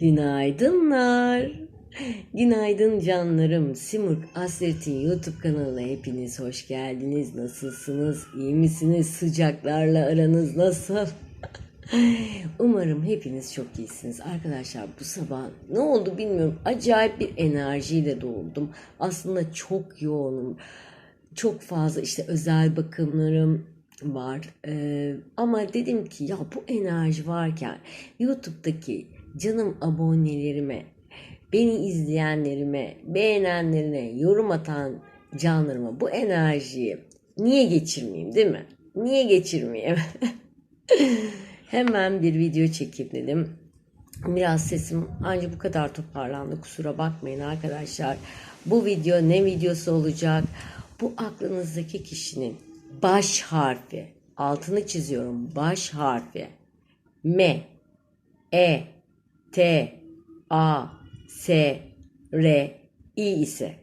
Günaydınlar. Günaydın canlarım. Simurg Asret'in YouTube kanalına hepiniz hoş geldiniz. Nasılsınız? İyi misiniz? Sıcaklarla aranız nasıl? Umarım hepiniz çok iyisiniz. Arkadaşlar bu sabah ne oldu bilmiyorum. Acayip bir enerjiyle doğdum. Aslında çok yoğunum. Çok fazla işte özel bakımlarım var. Ee, ama dedim ki ya bu enerji varken YouTube'daki canım abonelerime, beni izleyenlerime, beğenenlerine, yorum atan canlarıma bu enerjiyi niye geçirmeyeyim değil mi? Niye geçirmeyeyim? Hemen bir video çekeyim dedim. Biraz sesim ancak bu kadar toparlandı. Kusura bakmayın arkadaşlar. Bu video ne videosu olacak? Bu aklınızdaki kişinin baş harfi. Altını çiziyorum. Baş harfi. M, E, T, A, S, R, İ ise.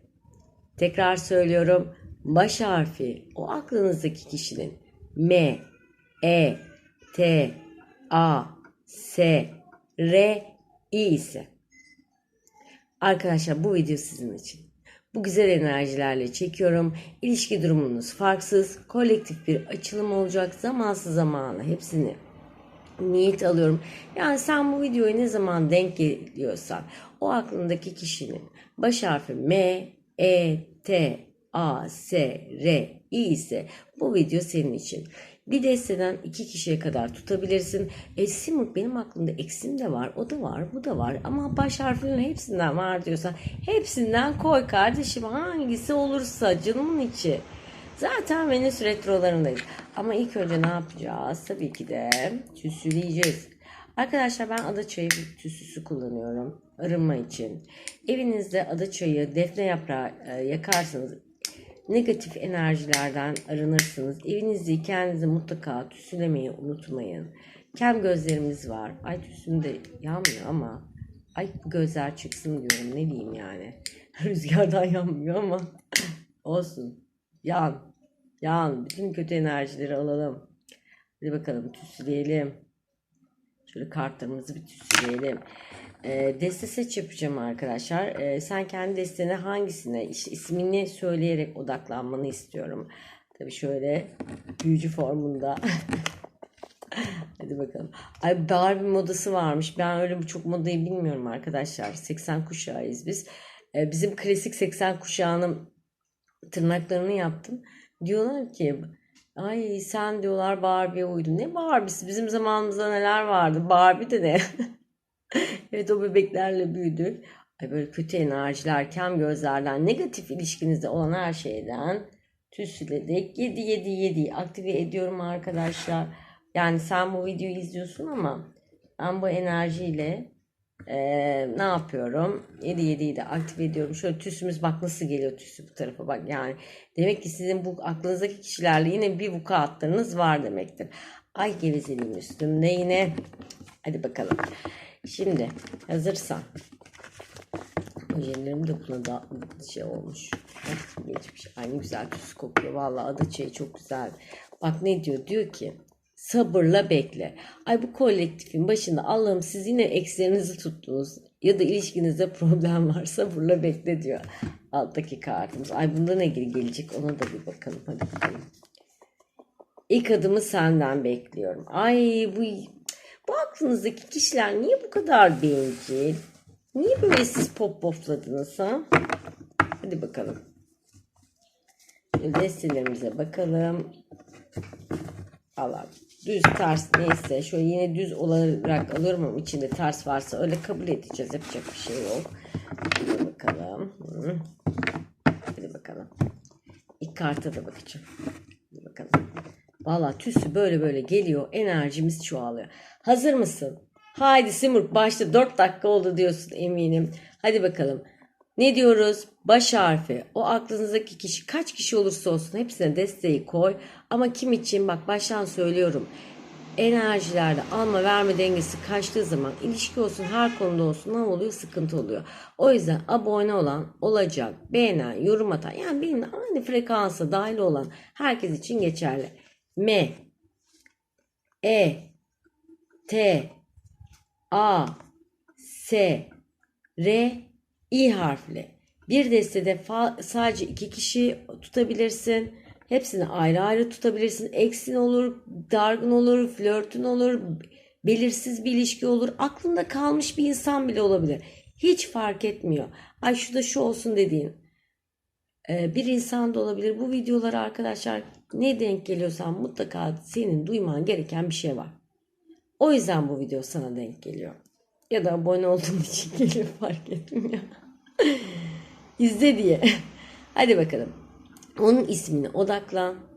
Tekrar söylüyorum. Baş harfi o aklınızdaki kişinin M, E, T, A, S, R, İ ise. Arkadaşlar bu video sizin için. Bu güzel enerjilerle çekiyorum. İlişki durumunuz farksız. Kolektif bir açılım olacak. Zamansız zamana hepsini niyet alıyorum. Yani sen bu videoyu ne zaman denk geliyorsan o aklındaki kişinin baş harfi M, E, T, A, S, R, İ ise bu video senin için. Bir desteden iki kişiye kadar tutabilirsin. E Simuk benim aklımda eksim de var, o da var, bu da var. Ama baş harfinin hepsinden var diyorsa hepsinden koy kardeşim. Hangisi olursa canımın içi. Zaten Venüs retrolarındayız. Ama ilk önce ne yapacağız? Tabii ki de tüsüleyeceğiz. Arkadaşlar ben adaçayı tüsüsü kullanıyorum. Arınma için. Evinizde adaçayı defne yaprağı e, yakarsanız negatif enerjilerden arınırsınız. Evinizi kendinizi mutlaka tüsülemeyi unutmayın. Kem gözlerimiz var. Ay tüsüm de yanmıyor ama ay gözler çıksın diyorum ne diyeyim yani. Rüzgardan yanmıyor ama olsun. Yan. Yan. Bütün kötü enerjileri alalım. Hadi bakalım tüsüleyelim. Şöyle kartlarımızı bir tüsüleyelim. E, deste seç yapacağım arkadaşlar. E, sen kendi destene hangisine işte ismini söyleyerek odaklanmanı istiyorum. Tabii şöyle büyücü formunda. Hadi bakalım. Ay Barbie modası varmış. Ben öyle bu çok modayı bilmiyorum arkadaşlar. 80 kuşağıyız biz. E, bizim klasik 80 kuşağının tırnaklarını yaptım. Diyorlar ki ay sen diyorlar Barbie'ye uydun. Ne Barbie'si? Bizim zamanımızda neler vardı? Barbie de ne? evet o bebeklerle büyüdük. Ay böyle kötü enerjiler, kem gözlerden, negatif ilişkinizde olan her şeyden tüsüledik. 7 7 7 aktive ediyorum arkadaşlar. Yani sen bu videoyu izliyorsun ama ben bu enerjiyle eee, ne yapıyorum? 7 7'yi de aktive ediyorum. Şöyle tüsümüz bak nasıl geliyor tüsü bu tarafa bak yani. Demek ki sizin bu aklınızdaki kişilerle yine bir vukuatlarınız var demektir. Ay gevezeliğin üstünde yine. Hadi bakalım. Şimdi hazırsan. Ojelerim de buna da şey olmuş. Geçmiş. Ay ne güzel tüs kokuyor. Vallahi adı şey çok güzel. Bak ne diyor? Diyor ki sabırla bekle. Ay bu kolektifin başında Allah'ım siz yine ekslerinizi tuttunuz ya da ilişkinizde problem var sabırla bekle diyor. Alttaki kartımız. Ay bunda ne gel- gelecek ona da bir bakalım. Hadi bakalım. İlk adımı senden bekliyorum. Ay bu bu aklınızdaki kişiler niye bu kadar bencil? Niye böyle siz pop popladınız ha? Hadi bakalım. Destelerimize bakalım. Allah düz ters neyse şöyle yine düz olarak alıyorum ama içinde ters varsa öyle kabul edeceğiz yapacak bir şey yok. Hadi bakalım. Hadi bakalım. İlk karta da bakacağım. Hadi bakalım. Valla tüsü böyle böyle geliyor. Enerjimiz çoğalıyor. Hazır mısın? Haydi Simurg başta 4 dakika oldu diyorsun eminim. Hadi bakalım. Ne diyoruz? Baş harfi. O aklınızdaki kişi kaç kişi olursa olsun hepsine desteği koy. Ama kim için bak baştan söylüyorum. Enerjilerde alma verme dengesi kaçtığı zaman ilişki olsun her konuda olsun ne oluyor sıkıntı oluyor. O yüzden abone olan olacak beğenen yorum atan yani benimle aynı frekansa dahil olan herkes için geçerli. M E T A S, R, İ harfli. Bir destede sadece iki kişi tutabilirsin. Hepsini ayrı ayrı tutabilirsin. Eksin olur, dargın olur, flörtün olur, belirsiz bir ilişki olur. Aklında kalmış bir insan bile olabilir. Hiç fark etmiyor. Ay şu da şu olsun dediğin e, bir insan da olabilir. Bu videoları arkadaşlar ne denk geliyorsan mutlaka senin duyman gereken bir şey var. O yüzden bu video sana denk geliyor. Ya da abone olduğun için geliyor fark etmiyor. İzle diye. Hadi bakalım. Onun ismine odaklan.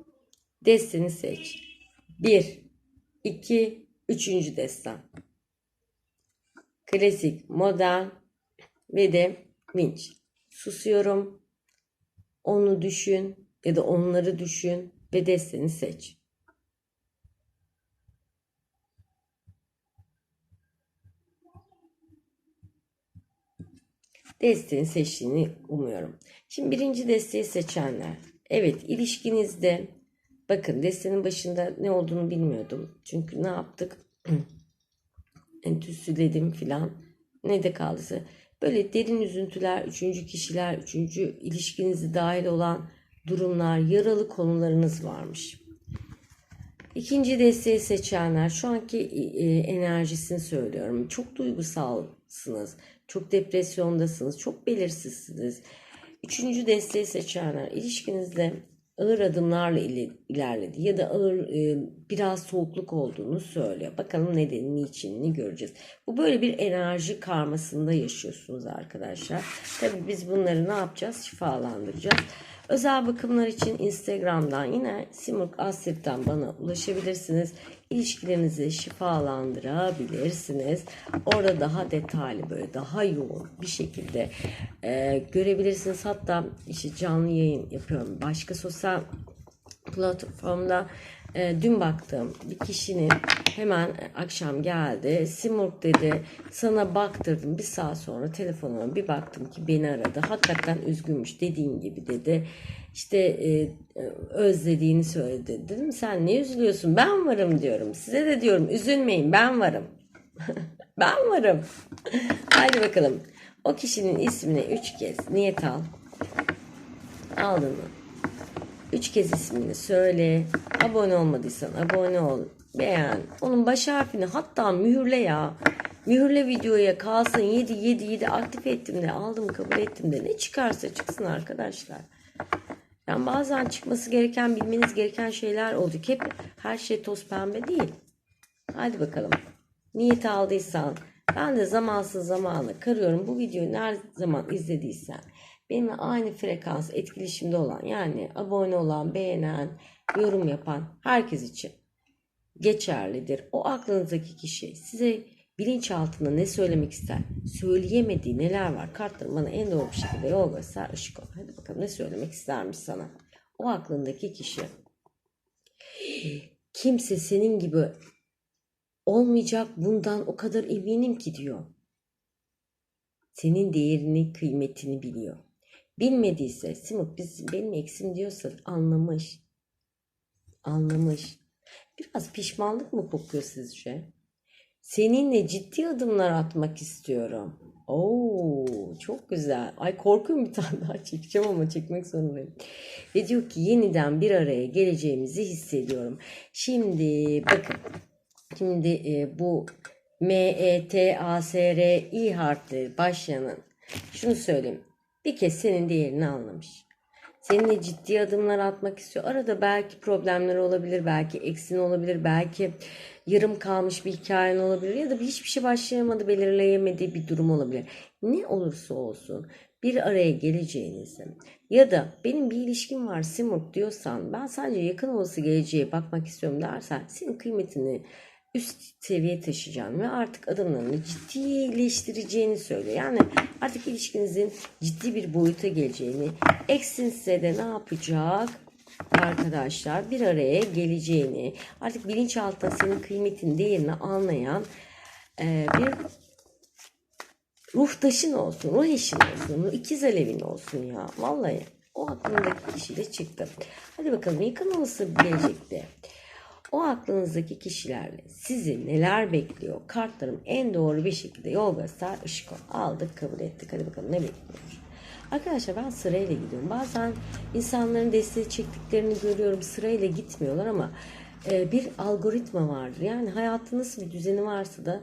Desteni seç. 1, 2, 3. destan. Klasik, modern ve de vinç. Susuyorum. Onu düşün ya da onları düşün ve desteni seç. Desteğini seçtiğini umuyorum. Şimdi birinci desteği seçenler. Evet ilişkinizde bakın destenin başında ne olduğunu bilmiyordum. Çünkü ne yaptık? Entüsüledim filan. Ne de kaldıysa. Böyle derin üzüntüler, üçüncü kişiler, üçüncü ilişkinizi dahil olan durumlar, yaralı konularınız varmış. İkinci desteği seçenler şu anki e, enerjisini söylüyorum. Çok duygusalsınız. Çok depresyondasınız. Çok belirsizsiniz. Üçüncü desteği seçenler ilişkinizde ağır adımlarla ile- ilerledi ya da ağır e, biraz soğukluk olduğunu söylüyor. Bakalım nedeni, niçinini göreceğiz. Bu böyle bir enerji karmasında yaşıyorsunuz arkadaşlar. Tabii biz bunları ne yapacağız? Şifalandıracağız. Özel bakımlar için Instagram'dan yine Simurg Asir'den bana ulaşabilirsiniz. İlişkilerinizi şifalandırabilirsiniz. Orada daha detaylı böyle daha yoğun bir şekilde e, görebilirsiniz. Hatta işte canlı yayın yapıyorum. Başka sosyal platformda e, dün baktığım bir kişinin hemen akşam geldi. Simurg dedi sana baktırdım bir saat sonra telefonuma bir baktım ki beni aradı. Hakikaten üzgünmüş dediğin gibi dedi. İşte e, özlediğini söyledi. Dedim sen ne üzülüyorsun ben varım diyorum. Size de diyorum üzülmeyin ben varım. ben varım. Haydi bakalım. O kişinin ismini üç kez niyet al. Aldın mı? Üç kez ismini söyle. Abone olmadıysan abone ol. Beğen. Onun baş harfini hatta mühürle ya. Mühürle videoya kalsın 7 7 7 aktif ettim de aldım kabul ettim de ne çıkarsa çıksın arkadaşlar. Yani bazen çıkması gereken bilmeniz gereken şeyler olacak. Hep her şey toz pembe değil. Hadi bakalım. Niyet aldıysan ben de zamansız zamanı karıyorum. Bu videoyu ne zaman izlediysen benimle aynı frekans etkileşimde olan yani abone olan, beğenen, yorum yapan herkes için geçerlidir. O aklınızdaki kişi size bilinçaltında ne söylemek ister? Söyleyemediği neler var? Kartlarım bana en doğru bir şekilde yol göster, ışık ol. Hadi bakalım ne söylemek istermiş sana? O aklındaki kişi. Kimse senin gibi olmayacak bundan o kadar eminim ki diyor. Senin değerini, kıymetini biliyor. Bilmediyse, Simut biz benim eksim diyorsa anlamış. Anlamış. Biraz pişmanlık mı kokuyor sizce? Seninle ciddi adımlar atmak istiyorum. Oo, çok güzel. Ay korkuyorum bir tane daha çekeceğim ama çekmek zorundayım. Ve diyor ki yeniden bir araya geleceğimizi hissediyorum. Şimdi bakın. Şimdi e, bu M, E, T, A, S, R, İ harfleri başlayanın. Şunu söyleyeyim. Bir kez senin değerini anlamış. Seninle ciddi adımlar atmak istiyor. Arada belki problemler olabilir, belki eksin olabilir, belki yarım kalmış bir hikayen olabilir ya da hiçbir şey başlayamadı, belirleyemediği bir durum olabilir. Ne olursa olsun bir araya geleceğinizi ya da benim bir ilişkim var Simut diyorsan ben sadece yakın olası geleceğe bakmak istiyorum dersen senin kıymetini üst seviye taşıyacağını ve artık adımlarını ciddileştireceğini söylüyor. Yani artık ilişkinizin ciddi bir boyuta geleceğini, eksin size de ne yapacak? Arkadaşlar bir araya geleceğini, artık bilinçaltında senin kıymetin, değerini anlayan e, bir ruhtaşın olsun, ruh eşin olsun, ikiz alevin olsun ya. Vallahi o aklındaki kişiyle çıktı. Hadi bakalım yakın olası gelecekte. O aklınızdaki kişilerle sizi neler bekliyor? Kartlarım en doğru bir şekilde yol göster, ışık ol. Aldık, kabul ettik. Hadi bakalım ne bekliyormuş. Arkadaşlar ben sırayla gidiyorum. Bazen insanların desteği çektiklerini görüyorum. Sırayla gitmiyorlar ama e, bir algoritma vardır. Yani hayatın nasıl bir düzeni varsa da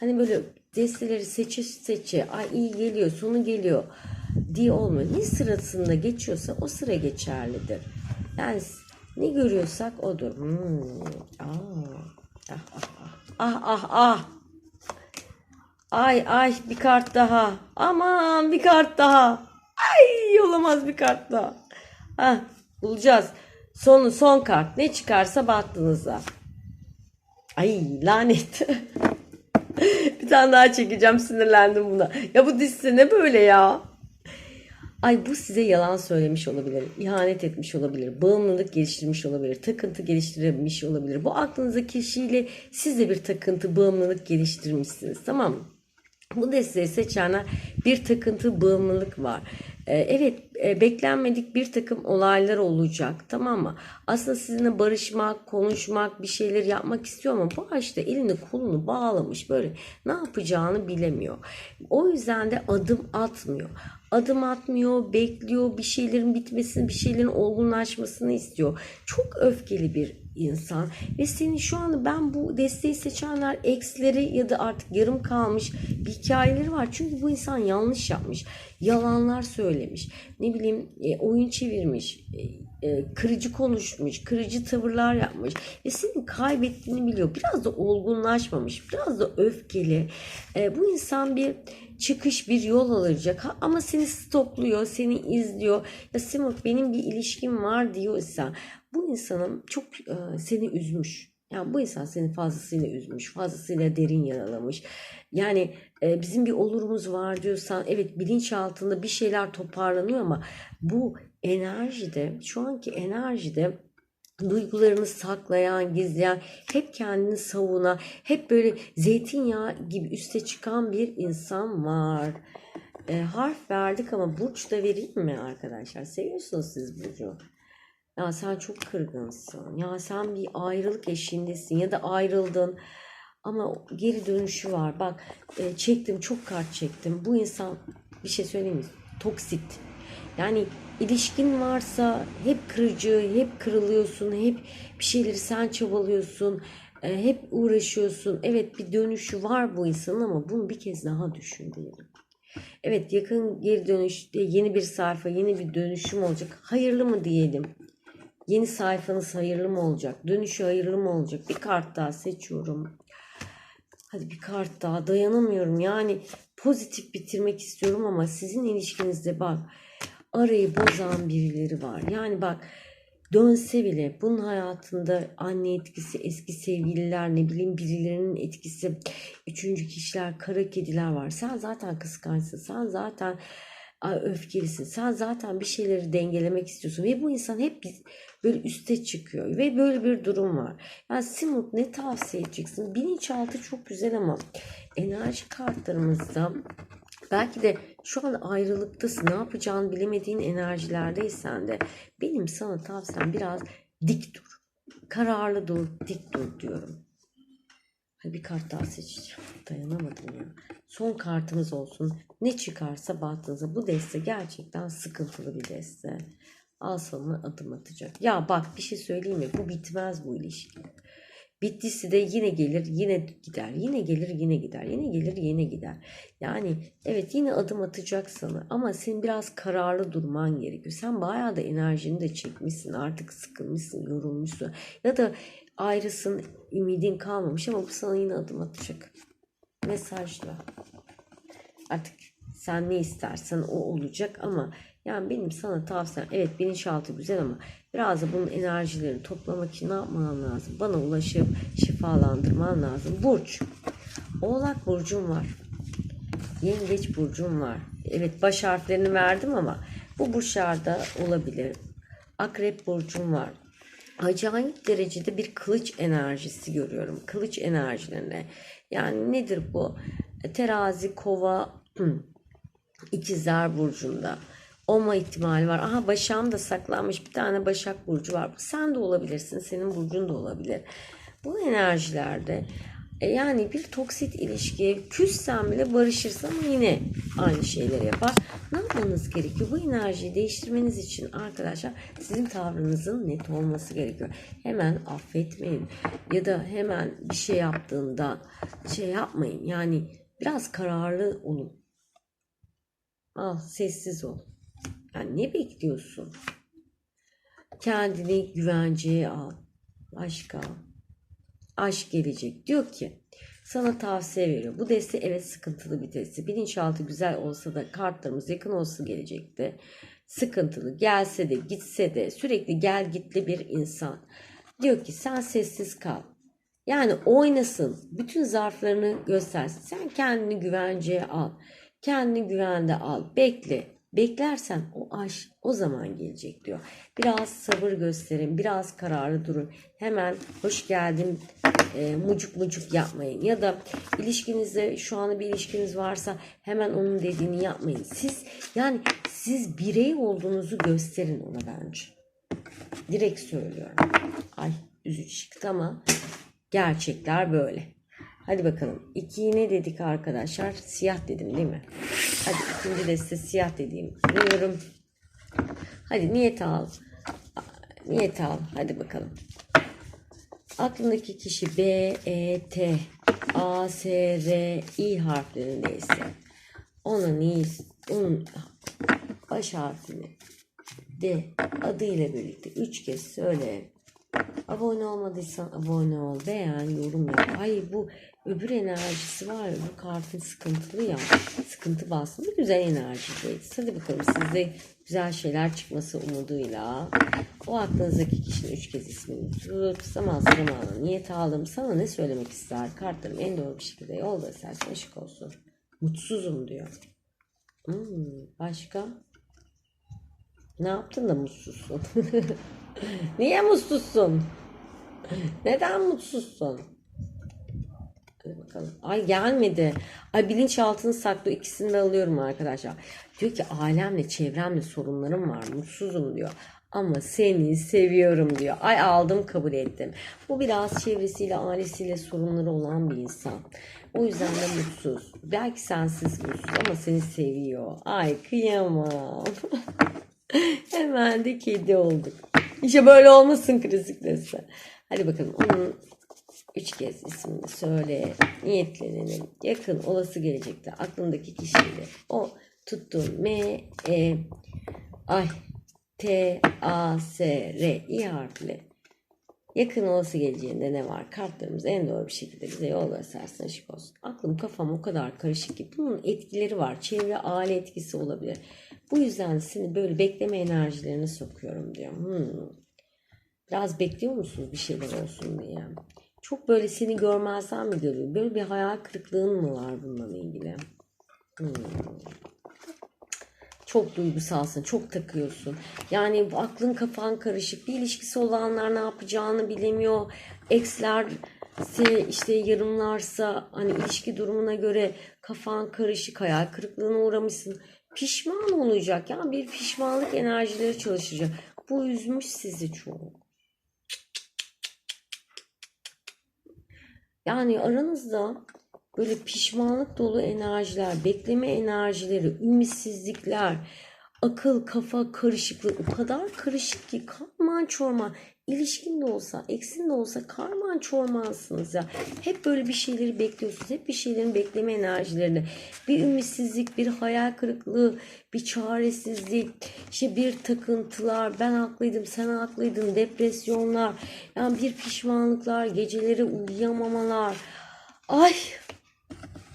hani böyle desteleri seçe seçe ay iyi geliyor, sonu geliyor diye olmuyor. Ne sırasında geçiyorsa o sıra geçerlidir. Yani ne görüyorsak odur. Hmm. Ah ah ah. Ah ah ah. Ay ay bir kart daha. Aman bir kart daha. Ay olamaz bir kart daha. Hah bulacağız. Sonu son kart. Ne çıkarsa baktığınızda. Ay lanet. bir tane daha çekeceğim sinirlendim buna. Ya bu dizisi ne böyle ya? Ay bu size yalan söylemiş olabilir, ihanet etmiş olabilir, bağımlılık geliştirmiş olabilir, takıntı geliştirmiş olabilir. Bu aklınızdaki kişiyle siz de bir takıntı, bağımlılık geliştirmişsiniz tamam mı? Bu desteği seçenler bir takıntı bağımlılık var. Ee, evet e, beklenmedik bir takım olaylar olacak tamam mı? Aslında sizinle barışmak, konuşmak, bir şeyler yapmak istiyor ama bu işte elini kolunu bağlamış böyle ne yapacağını bilemiyor. O yüzden de adım atmıyor. Adım atmıyor, bekliyor, bir şeylerin bitmesini, bir şeylerin olgunlaşmasını istiyor. Çok öfkeli bir insan ve senin şu anda ben bu desteği seçenler eksleri ya da artık yarım kalmış bir hikayeleri var. Çünkü bu insan yanlış yapmış. Yalanlar söylemiş. Ne bileyim e, oyun çevirmiş. E, e, kırıcı konuşmuş. Kırıcı tavırlar yapmış. Ve senin kaybettiğini biliyor. Biraz da olgunlaşmamış. Biraz da öfkeli. Bu insan bir çıkış bir yol alacak ama seni stokluyor, seni izliyor. Ya Simut benim bir ilişkim var diyorsa bu insanın çok e, seni üzmüş. Yani bu insan seni fazlasıyla üzmüş, fazlasıyla derin yaralamış. Yani e, bizim bir olurumuz var diyorsan evet bilinçaltında bir şeyler toparlanıyor ama bu enerjide, şu anki enerjide duygularını saklayan, gizleyen, hep kendini savunan, hep böyle zeytinyağı gibi üste çıkan bir insan var. E, harf verdik ama burç da vereyim mi arkadaşlar? Seviyorsunuz siz burcu. Ya sen çok kırgınsın. Ya sen bir ayrılık eşiğindesin ya da ayrıldın. Ama geri dönüşü var. Bak e, çektim çok kart çektim. Bu insan bir şey söyleyeyim mi? Toksit. Yani ilişkin varsa hep kırıcı, hep kırılıyorsun, hep bir şeyleri sen çabalıyorsun, e, hep uğraşıyorsun. Evet bir dönüşü var bu insanın ama bunu bir kez daha düşün diyelim. Evet yakın geri dönüşte yeni bir sayfa, yeni bir dönüşüm olacak. Hayırlı mı diyelim? Yeni sayfanız hayırlı mı olacak? Dönüşü hayırlı mı olacak? Bir kart daha seçiyorum. Hadi bir kart daha dayanamıyorum. Yani pozitif bitirmek istiyorum ama sizin ilişkinizde bak arayı bozan birileri var. Yani bak dönse bile bunun hayatında anne etkisi, eski sevgililer, ne bileyim birilerinin etkisi, üçüncü kişiler, kara kediler var. Sen zaten kıskançsın. Sen zaten öfkelisin. Sen zaten bir şeyleri dengelemek istiyorsun ve bu insan hep böyle üste çıkıyor ve böyle bir durum var. Yani Simut ne tavsiye edeceksin? Bilinçaltı çok güzel ama enerji kartlarımızda belki de şu an ayrılıktasın ne yapacağını bilemediğin enerjilerdeysen de benim sana tavsiyem biraz dik dur. Kararlı dur, dik dur diyorum. Hadi bir kart daha seçeceğim. Dayanamadım ya. Son kartımız olsun. Ne çıkarsa baktığınızda bu deste gerçekten sıkıntılı bir deste. Al sana adım atacak. Ya bak bir şey söyleyeyim mi? Bu bitmez bu ilişki. Bittisi de yine gelir yine gider. Yine gelir yine gider. Yine gelir yine gider. Yani evet yine adım atacak sana ama senin biraz kararlı durman gerekiyor. Sen bayağı da enerjini de çekmişsin. Artık sıkılmışsın, yorulmuşsun. Ya da ayrısın, ümidin kalmamış ama bu sana yine adım atacak. Mesajla. Artık sen ne istersen o olacak ama yani benim sana tavsiyem evet bilinçaltı güzel ama biraz da bunun enerjilerini toplamak için ne yapman lazım? Bana ulaşıp şifalandırman lazım. Burç. Oğlak burcum var. Yengeç burcum var. Evet baş harflerini verdim ama bu burçlarda olabilir. Akrep burcum var. Acayip derecede bir kılıç enerjisi görüyorum. Kılıç enerjilerine. Yani nedir bu? Terazi, kova, ikizler burcunda. Olma ihtimali var. Aha başağımda saklanmış bir tane başak burcu var. Sen de olabilirsin. Senin burcun da olabilir. Bu enerjilerde e, yani bir toksit ilişki küssen bile barışırsan yine aynı şeyleri yapar. Ne yapmanız gerekiyor? Bu enerjiyi değiştirmeniz için arkadaşlar sizin tavrınızın net olması gerekiyor. Hemen affetmeyin ya da hemen bir şey yaptığında şey yapmayın. Yani biraz kararlı olun. Al sessiz ol. Yani ne bekliyorsun? Kendini güvenceye al. Başka aşk gelecek. Diyor ki sana tavsiye veriyor. Bu deste evet sıkıntılı bir deste. Bilinçaltı güzel olsa da kartlarımız yakın olsa gelecekte. Sıkıntılı gelse de gitse de sürekli gel gitli bir insan. Diyor ki sen sessiz kal. Yani oynasın. Bütün zarflarını göstersin. Sen kendini güvenceye al. Kendini güvende al. Bekle. Beklersen o aşk o zaman gelecek diyor. Biraz sabır gösterin, biraz kararlı durun. Hemen hoş geldin e, mucuk mucuk yapmayın. Ya da ilişkinizde şu anda bir ilişkiniz varsa hemen onun dediğini yapmayın. Siz yani siz birey olduğunuzu gösterin ona bence. Direkt söylüyorum. Ay üzücü çıktı ama gerçekler böyle. Hadi bakalım. İkiyi ne dedik arkadaşlar? Siyah dedim değil mi? Hadi ikinci deste siyah dediğim. Diyorum. Hadi niyet al. Niyet al. Hadi bakalım. Aklındaki kişi B, E, T, A, S, R, I harflerindeyse onun iyi, onun baş harfini D adıyla birlikte üç kez söyle. Abone olmadıysan abone ol, beğen, yorum yap. Ay bu öbür enerjisi var ya bu kartın sıkıntılı ya. Sıkıntı bastı. Güzel enerjideyiz. Hadi bakalım sizde güzel şeyler çıkması umuduyla. O aklınızdaki kişinin üç kez ismini tut. Zaman zamanla niyet aldım. Sana ne söylemek ister? Kartlarım en doğru bir şekilde yolda istersen ışık olsun. Mutsuzum diyor. Hmm, başka? Ne yaptın da mutsuzsun? Niye mutsuzsun? Neden mutsuzsun? Hadi bakalım. Ay gelmedi. Ay bilinçaltını saklı ikisini de alıyorum arkadaşlar. Diyor ki alemle çevremle sorunlarım var. Mutsuzum diyor. Ama seni seviyorum diyor. Ay aldım kabul ettim. Bu biraz çevresiyle ailesiyle sorunları olan bir insan. O yüzden de mutsuz. Belki sensiz mutsuz ama seni seviyor. Ay kıyamam. Hemen de kedi olduk. İşte böyle olmasın klasik. Hadi bakalım onun üç kez ismini söyle. Niyetlenelim. Yakın olası gelecekte aklındaki kişiyle o tuttuğun M, E, ay, T, A, S, R, I harfli yakın olası geleceğinde ne var? Kartlarımız en doğru bir şekilde bize yol göstersin ışık olsun. Aklım kafam o kadar karışık ki bunun etkileri var. Çevre aile etkisi olabilir. Bu yüzden seni böyle bekleme enerjilerine sokuyorum diyor. Hmm. Biraz bekliyor musunuz bir şeyler olsun diye? Çok böyle seni görmezden mi görüyor? Böyle bir hayal kırıklığın mı var bununla ilgili? Hmm. Çok duygusalsın, çok takıyorsun. Yani aklın kafan karışık. Bir ilişkisi olanlar ne yapacağını bilemiyor. Eksler işte yarımlarsa hani ilişki durumuna göre kafan karışık, hayal kırıklığına uğramışsın. Pişman olacak. Yani bir pişmanlık enerjileri çalışacak. Bu üzmüş sizi çok. Yani aranızda böyle pişmanlık dolu enerjiler, bekleme enerjileri, ümitsizlikler, akıl, kafa karışıklığı o kadar karışık ki karman çorman. İlişkin de olsa, eksin de olsa karman çormansınız ya. Hep böyle bir şeyleri bekliyorsunuz. Hep bir şeylerin bekleme enerjilerini. Bir ümitsizlik, bir hayal kırıklığı, bir çaresizlik, işte bir takıntılar, ben haklıydım, sen haklıydın, depresyonlar, yani bir pişmanlıklar, geceleri uyuyamamalar. Ay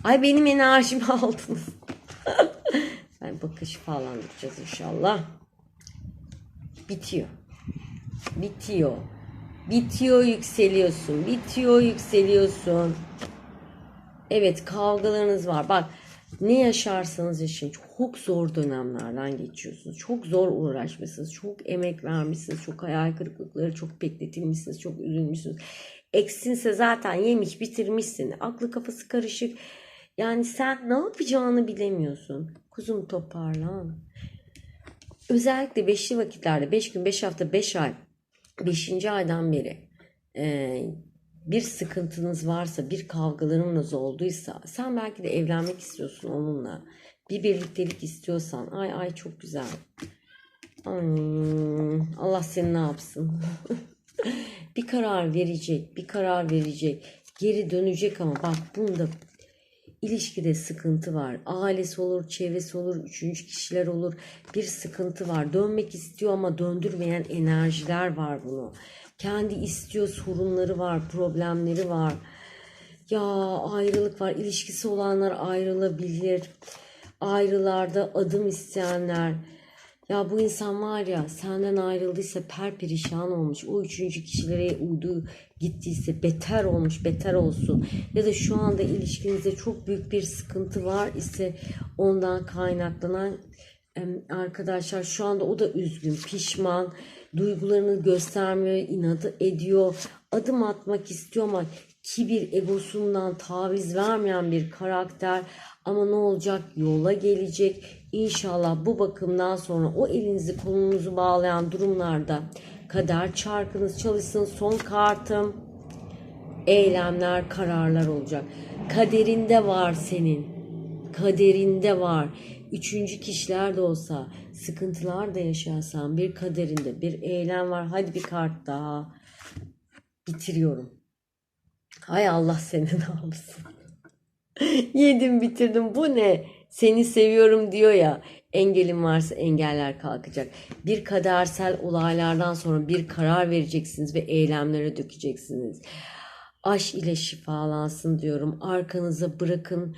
Ay benim enerjimi aldınız. ben bakış falan yapacağız inşallah. Bitiyor. Bitiyor. Bitiyor yükseliyorsun. Bitiyor yükseliyorsun. Evet kavgalarınız var. Bak ne yaşarsanız yaşayın çok zor dönemlerden geçiyorsunuz. Çok zor uğraşmışsınız. Çok emek vermişsiniz. Çok hayal kırıklıkları çok bekletilmişsiniz. Çok üzülmüşsünüz. Eksinse zaten yemiş bitirmişsin. Aklı kafası karışık. Yani sen ne yapacağını bilemiyorsun. Kuzum toparlan. Özellikle beşli vakitlerde 5 gün, 5 hafta, 5 ay, 5. aydan beri e, bir sıkıntınız varsa, bir kavgalarınız olduysa, sen belki de evlenmek istiyorsun onunla. Bir birliktelik istiyorsan, ay ay çok güzel. Ay, Allah seni ne yapsın? bir karar verecek, bir karar verecek. Geri dönecek ama bak bunda ilişkide sıkıntı var. Ailesi olur, çevresi olur, üçüncü kişiler olur. Bir sıkıntı var. Dönmek istiyor ama döndürmeyen enerjiler var bunu. Kendi istiyor, sorunları var, problemleri var. Ya ayrılık var. İlişkisi olanlar ayrılabilir. Ayrılarda adım isteyenler. Ya bu insan var ya senden ayrıldıysa perperişan olmuş. O üçüncü kişilere uydu gittiyse beter olmuş, beter olsun. Ya da şu anda ilişkinizde çok büyük bir sıkıntı var ise ondan kaynaklanan arkadaşlar şu anda o da üzgün, pişman, duygularını göstermiyor, inadı ediyor, adım atmak istiyor ama kibir, egosundan taviz vermeyen bir karakter ama ne olacak? Yola gelecek. İnşallah bu bakımdan sonra o elinizi kolunuzu bağlayan durumlarda kader çarkınız çalışsın. Son kartım eylemler, kararlar olacak. Kaderinde var senin. Kaderinde var. Üçüncü kişiler de olsa, sıkıntılar da yaşarsan bir kaderinde bir eylem var. Hadi bir kart daha. Bitiriyorum. Hay Allah seni ne yapsın. Yedim bitirdim. Bu ne? Seni seviyorum diyor ya. Engelin varsa engeller kalkacak. Bir kadersel olaylardan sonra bir karar vereceksiniz ve eylemlere dökeceksiniz. Aş ile şifalansın diyorum. Arkanıza bırakın.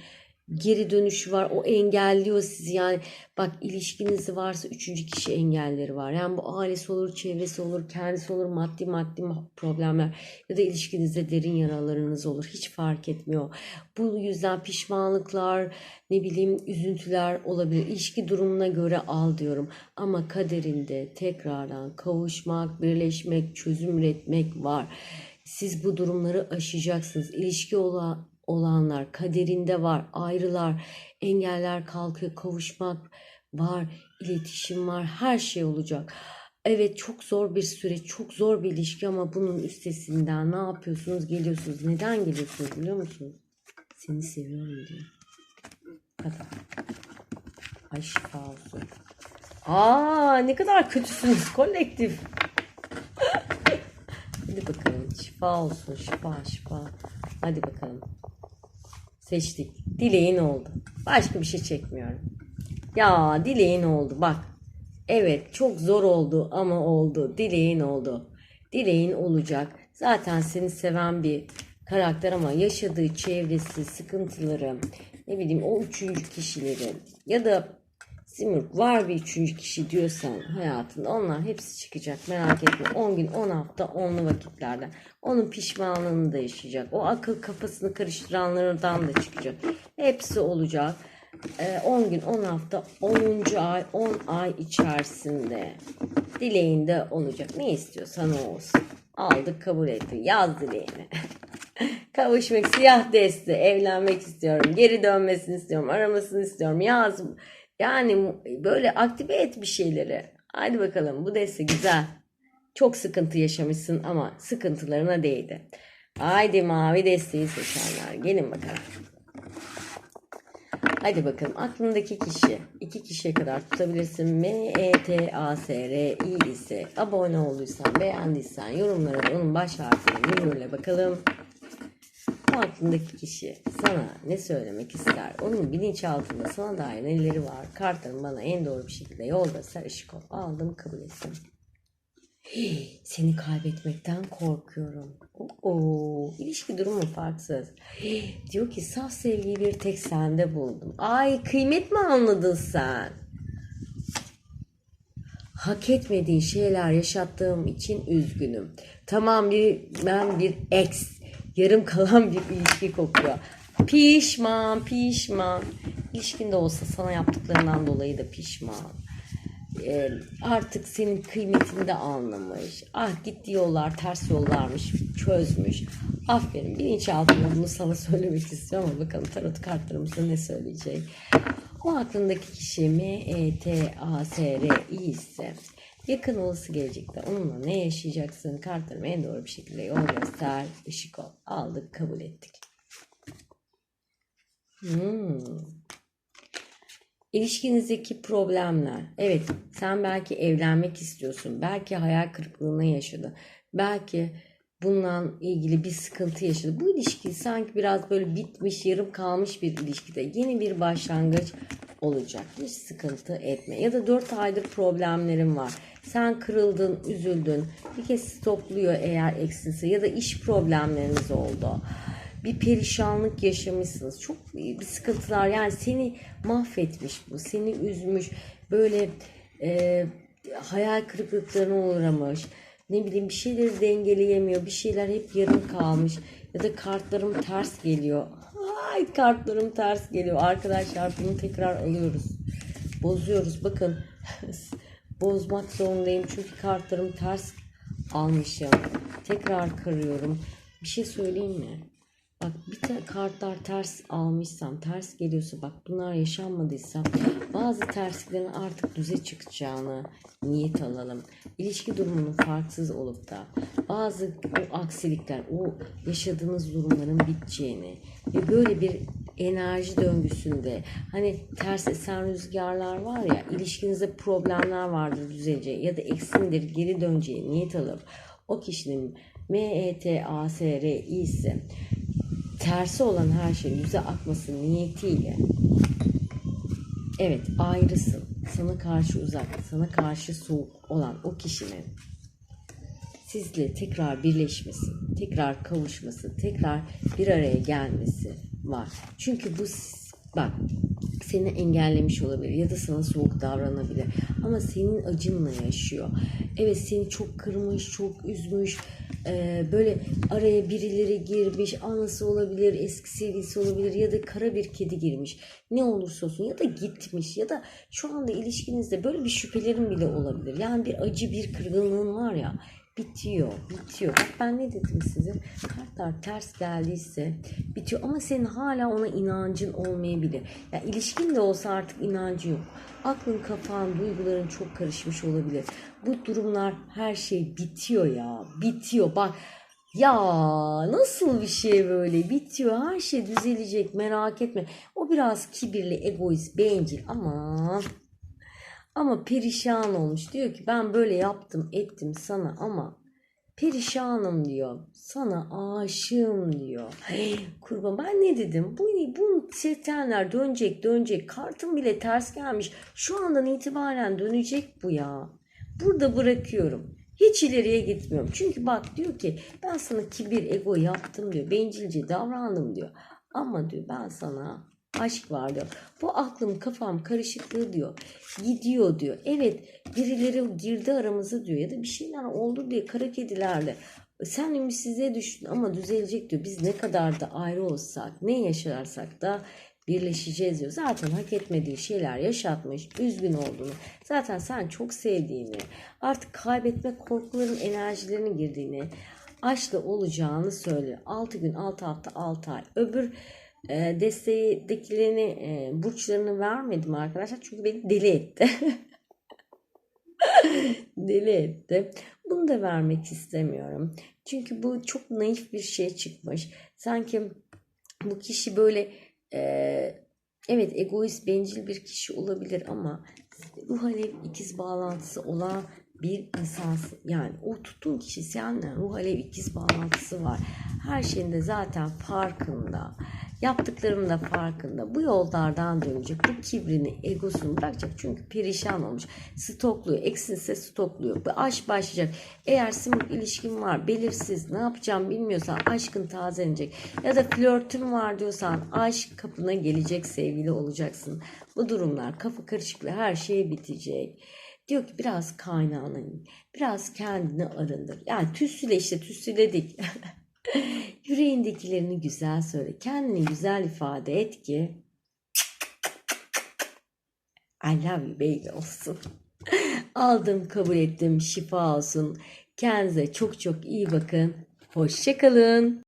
Geri dönüşü var. O engelliyor sizi. Yani bak ilişkiniz varsa üçüncü kişi engelleri var. Yani bu ailesi olur, çevresi olur, kendisi olur, maddi maddi problemler ya da ilişkinizde derin yaralarınız olur. Hiç fark etmiyor. Bu yüzden pişmanlıklar, ne bileyim üzüntüler olabilir. İlişki durumuna göre al diyorum. Ama kaderinde tekrardan kavuşmak, birleşmek, çözüm üretmek var. Siz bu durumları aşacaksınız. İlişki olan olanlar kaderinde var. Ayrılar, engeller kalkıyor, kavuşmak var, iletişim var, her şey olacak. Evet çok zor bir süreç, çok zor bir ilişki ama bunun üstesinden ne yapıyorsunuz? Geliyorsunuz. Neden geliyorsunuz biliyor musunuz? Seni seviyorum diye. Kadar. Ay şifa olsun. Aa ne kadar kötüsünüz kolektif. Hadi bakalım şifa olsun şifa şifa. Hadi bakalım. Seçtik. Dileğin oldu. Başka bir şey çekmiyorum. Ya dileğin oldu bak. Evet çok zor oldu ama oldu. Dileğin oldu. Dileğin olacak. Zaten seni seven bir karakter ama yaşadığı çevresi, sıkıntıları, ne bileyim o üçüncü kişileri ya da Simurg var bir üçüncü kişi diyorsan hayatında onlar hepsi çıkacak merak etme. 10 gün 10 hafta 10'lu vakitlerde onun pişmanlığını da yaşayacak o akıl kafasını karıştıranlardan da çıkacak. Hepsi olacak. Ee, 10 gün 10 hafta 10. ay 10 ay içerisinde dileğinde olacak. Ne istiyorsan o olsun. Aldık kabul ettik yaz dileğini. Kavuşmak siyah desti evlenmek istiyorum. Geri dönmesini istiyorum aramasını istiyorum. Yaz yani böyle aktive et bir şeyleri. Hadi bakalım bu deste güzel. Çok sıkıntı yaşamışsın ama sıkıntılarına değdi. Haydi mavi desteği seçenler. Gelin bakalım. Hadi bakalım aklındaki kişi iki kişiye kadar tutabilirsin. M, E, T, A, S, R, I ise abone olduysan beğendiysen yorumlara onun baş harfini numarayla bakalım. Bu aklındaki kişi sana ne söylemek ister? Onun bilinçaltında sana dair neleri var? Kartların bana en doğru bir şekilde yolda sarışık ol. Aldım kabul ettim. Seni kaybetmekten korkuyorum. Oo, ilişki durumu farksız. Diyor ki saf sevgiyi bir tek sende buldum. Ay kıymet mi anladın sen? hak etmediğin şeyler yaşattığım için üzgünüm. Tamam bir ben bir ex yarım kalan bir ilişki kokuyor. Pişman, pişman. İlişkinde olsa sana yaptıklarından dolayı da pişman. Ee, artık senin kıymetini de anlamış. Ah gitti yollar ters yollarmış, çözmüş. Aferin bilinçaltında bunu sana söylemek istiyorum ama bakalım tarot kartlarımızda ne söyleyecek. O aklındaki kişi M, E, T, A, S, R, I ise yakın olası gelecekte onunla ne yaşayacaksın? Kartlarım en doğru bir şekilde yol göster, ışık ol. Aldık, kabul ettik. Hmm. İlişkinizdeki problemler. Evet, sen belki evlenmek istiyorsun. Belki hayal kırıklığına yaşadı. Belki bundan ilgili bir sıkıntı yaşadı. Bu ilişki sanki biraz böyle bitmiş, yarım kalmış bir ilişkide. Yeni bir başlangıç olacak. Hiç sıkıntı etme. Ya da 4 aydır problemlerin var. Sen kırıldın, üzüldün. Bir kez stopluyor eğer eksinse ya da iş problemleriniz oldu bir perişanlık yaşamışsınız. Çok bir sıkıntılar yani seni mahvetmiş bu. Seni üzmüş. Böyle e, hayal kırıklıklarına uğramış. Ne bileyim bir şeyleri dengeleyemiyor. Bir şeyler hep yarım kalmış. Ya da kartlarım ters geliyor. Ay kartlarım ters geliyor. Arkadaşlar bunu tekrar alıyoruz. Bozuyoruz. Bakın bozmak zorundayım. Çünkü kartlarım ters almışım. Tekrar kırıyorum. Bir şey söyleyeyim mi? Bak bir te- kartlar ters almışsam, ters geliyorsa bak bunlar yaşanmadıysa bazı tersliklerin artık düze çıkacağını niyet alalım. İlişki durumunun farksız olup da bazı o aksilikler, o yaşadığınız durumların biteceğini ve böyle bir enerji döngüsünde hani ters esen rüzgarlar var ya ilişkinizde problemler vardır düzelecek ya da eksindir geri döneceği niyet alıp o kişinin M, tersi olan her şeyin düze akması niyetiyle evet ayrısın. Sana karşı uzak, sana karşı soğuk olan o kişinin sizle tekrar birleşmesi, tekrar kavuşması, tekrar bir araya gelmesi var. Çünkü bu bak seni engellemiş olabilir ya da sana soğuk davranabilir ama senin acınla yaşıyor. Evet seni çok kırmış, çok üzmüş, ee, böyle araya birileri girmiş, anası olabilir, eski sevgilisi olabilir ya da kara bir kedi girmiş. Ne olursa olsun ya da gitmiş ya da şu anda ilişkinizde böyle bir şüphelerin bile olabilir. Yani bir acı, bir kırgınlığın var ya bitiyor, bitiyor. Bak ben ne dedim size? Kartlar ters geldiyse bitiyor ama senin hala ona inancın olmayabilir. Ya ilişkin de olsa artık inancı yok. Aklın, kafan, duyguların çok karışmış olabilir. Bu durumlar her şey bitiyor ya. Bitiyor. Bak ya nasıl bir şey böyle bitiyor her şey düzelecek merak etme. O biraz kibirli, egoist, bencil ama ama perişan olmuş. Diyor ki ben böyle yaptım ettim sana ama perişanım diyor. Sana aşığım diyor. Hey, kurban ben ne dedim? Bu, bu setenler dönecek dönecek. Kartım bile ters gelmiş. Şu andan itibaren dönecek bu ya. Burada bırakıyorum. Hiç ileriye gitmiyorum. Çünkü bak diyor ki ben sana kibir ego yaptım diyor. Bencilce davrandım diyor. Ama diyor ben sana aşk var diyor. Bu aklım kafam karışıklığı diyor. Gidiyor diyor. Evet birileri girdi aramıza diyor. Ya da bir şeyler oldu diye kara kedilerle. Sen ümitsizliğe düştün ama düzelecek diyor. Biz ne kadar da ayrı olsak ne yaşarsak da birleşeceğiz diyor. Zaten hak etmediği şeyler yaşatmış, üzgün olduğunu, zaten sen çok sevdiğini, artık kaybetme korkuların enerjilerine girdiğini, aşkla olacağını söylüyor. 6 gün, 6 hafta, 6 ay. Öbür e, desteğidekilerini, e, burçlarını vermedim arkadaşlar çünkü beni deli etti. deli etti. Bunu da vermek istemiyorum. Çünkü bu çok naif bir şey çıkmış. Sanki bu kişi böyle e, evet egoist, bencil bir kişi olabilir ama ruh alev ikiz bağlantısı olan bir insansın. Yani o tuttuğun kişi seninle ruh alev ikiz bağlantısı var. Her şeyin de zaten farkında. Yaptıklarının da farkında. Bu yollardan dönecek. Bu kibrini, egosunu bırakacak. Çünkü perişan olmuş. Stokluyor. Eksinse stokluyor. Bu aşk başlayacak. Eğer simik ilişkin var, belirsiz, ne yapacağım bilmiyorsan aşkın tazelenecek. Ya da flörtün var diyorsan aşk kapına gelecek, sevgili olacaksın. Bu durumlar, kafa karışıklığı her şey bitecek. Diyor ki biraz kaynağına. Biraz kendini arındır. Yani tüsüle işte tüsüledik. Yüreğindekilerini güzel söyle. Kendini güzel ifade et ki I love you baby olsun. Aldım kabul ettim şifa olsun. Kendinize çok çok iyi bakın. Hoşçakalın.